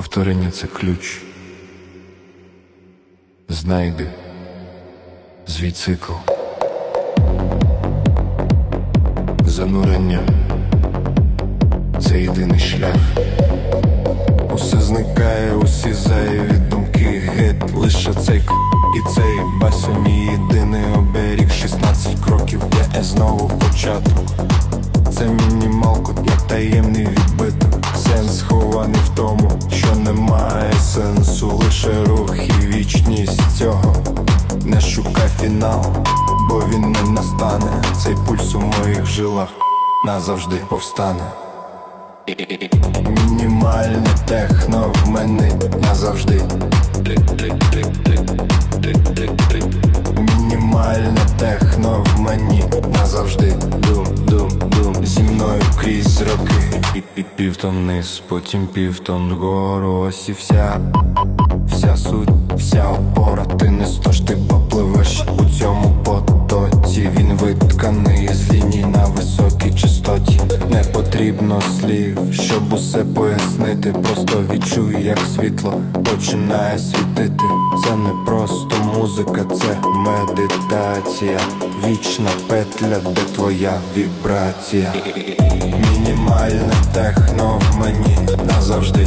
Повторення це ключ. Знайди свій цикл. Занурення це єдиний шлях. Усе зникає, усі зайві думки геть лише цей і цей басю мій єдиний оберіг 16 кроків, де знову початок. Це мінімалку для таємний. Сенс в тому, що немає сенсу, лише рух і вічність цього. Не шукай фінал, бо він не настане. Цей пульс у моїх жилах назавжди повстане. Мінімальне техно в мене назавжди. Мінімальне техно в мені назавжди. Крізь роки. І, і півтон низ, потім півтон вгору. Ось і вся, вся суть, вся опора. Ти не стож, ти попливеш у цьому потоці. Потрібно слів, щоб усе пояснити. Просто відчуй, як світло починає світити. Це не просто музика, це медитація. Вічна петля, де твоя вібрація. Мінімальне техно в мені назавжди.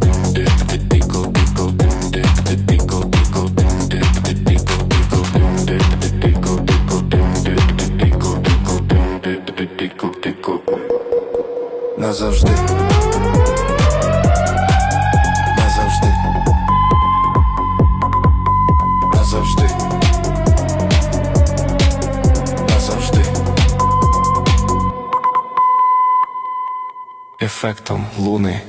Назавжди. Назавжди. Назавжди. Назавжди. Ефектом луни